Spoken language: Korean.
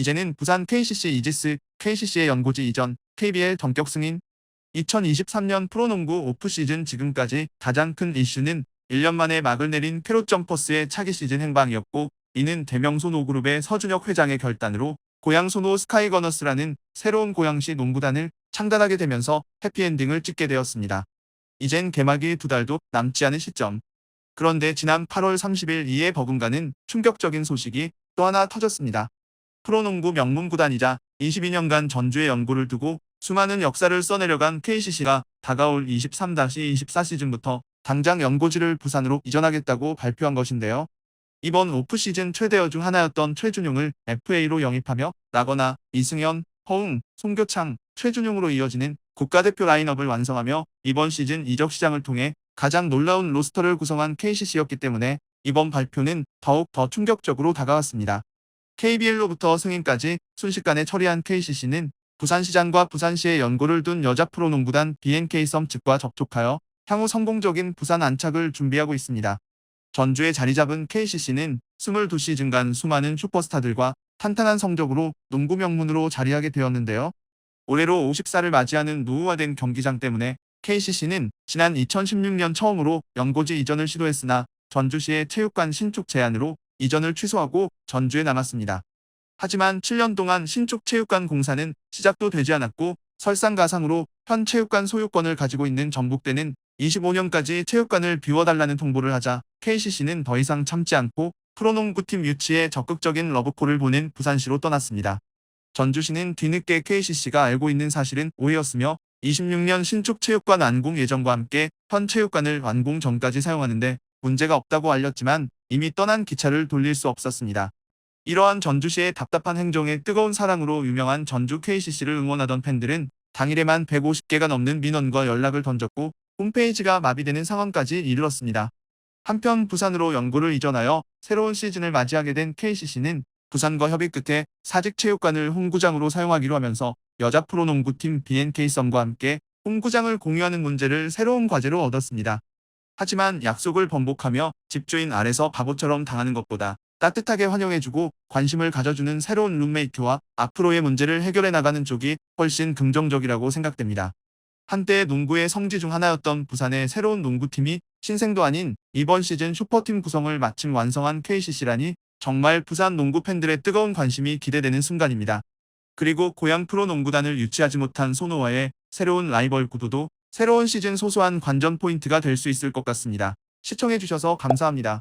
이제는 부산 KCC 이지스 KCC의 연고지 이전 KBL 전격 승인 2023년 프로농구 오프시즌 지금까지 가장 큰 이슈는 1년 만에 막을 내린 캐롯 점퍼스의 차기 시즌 행방이었고 이는 대명소 노그룹의 서준혁 회장의 결단으로 고양소노 스카이거너스라는 새로운 고양시 농구단을 창단하게 되면서 해피엔딩을 찍게 되었습니다. 이젠 개막이 두 달도 남지 않은 시점. 그런데 지난 8월 30일 이에 버금가는 충격적인 소식이 또 하나 터졌습니다. 프로농구 명문 구단이자 22년간 전주의 연고를 두고 수많은 역사를 써내려간 KCC가 다가올 23-24 시즌부터 당장 연고지를 부산으로 이전하겠다고 발표한 것인데요. 이번 오프시즌 최대어 중 하나였던 최준용을 FA로 영입하며 라거나 이승현, 허웅, 송교창, 최준용으로 이어지는 국가대표 라인업을 완성하며 이번 시즌 이적 시장을 통해 가장 놀라운 로스터를 구성한 KCC였기 때문에 이번 발표는 더욱 더 충격적으로 다가왔습니다. KBL로부터 승인까지 순식간에 처리한 KCC는 부산시장과 부산시의 연고를 둔 여자 프로농구단 BNK 썸 측과 접촉하여 향후 성공적인 부산 안착을 준비하고 있습니다. 전주에 자리 잡은 KCC는 22시즌간 수많은 슈퍼스타들과 탄탄한 성적으로 농구 명문으로 자리하게 되었는데요. 올해로 50살을 맞이하는 노후화된 경기장 때문에 KCC는 지난 2016년 처음으로 연고지 이전을 시도했으나 전주시의 체육관 신축 제안으로 이전을 취소하고 전주에 남았습니다. 하지만 7년 동안 신축 체육관 공사는 시작도 되지 않았고 설상가상으로 현 체육관 소유권을 가지고 있는 전북대는 25년까지 체육관을 비워달라는 통보를 하자 KCC는 더 이상 참지 않고 프로농구팀 유치에 적극적인 러브콜을 보낸 부산시로 떠났습니다. 전주시는 뒤늦게 KCC가 알고 있는 사실은 오해였으며 26년 신축 체육관 완공 예정과 함께 현 체육관을 완공 전까지 사용하는데 문제가 없다고 알렸지만 이미 떠난 기차를 돌릴 수 없었습니다. 이러한 전주시의 답답한 행정에 뜨거운 사랑으로 유명한 전주 KCC를 응원하던 팬들은 당일에만 150개가 넘는 민원과 연락을 던졌고 홈페이지가 마비되는 상황까지 이르렀습니다. 한편 부산으로 연구를 이전하여 새로운 시즌을 맞이하게 된 KCC는 부산과 협의 끝에 사직 체육관을 홈구장으로 사용하기로 하면서 여자 프로농구팀 BNK 썸과 함께 홈구장을 공유하는 문제를 새로운 과제로 얻었습니다. 하지만 약속을 번복하며 집주인 아래서 바보처럼 당하는 것보다 따뜻하게 환영해주고 관심을 가져주는 새로운 룸메이트와 앞으로의 문제를 해결해 나가는 쪽이 훨씬 긍정적이라고 생각됩니다. 한때 농구의 성지 중 하나였던 부산의 새로운 농구팀이 신생도 아닌 이번 시즌 슈퍼팀 구성을 마침 완성한 KCC라니 정말 부산 농구 팬들의 뜨거운 관심이 기대되는 순간입니다. 그리고 고향 프로농구단을 유치하지 못한 소노와의 새로운 라이벌 구도도 새로운 시즌 소소한 관전 포인트가 될 수 있을 것 같습니다. 시청해주셔서 감사합니다.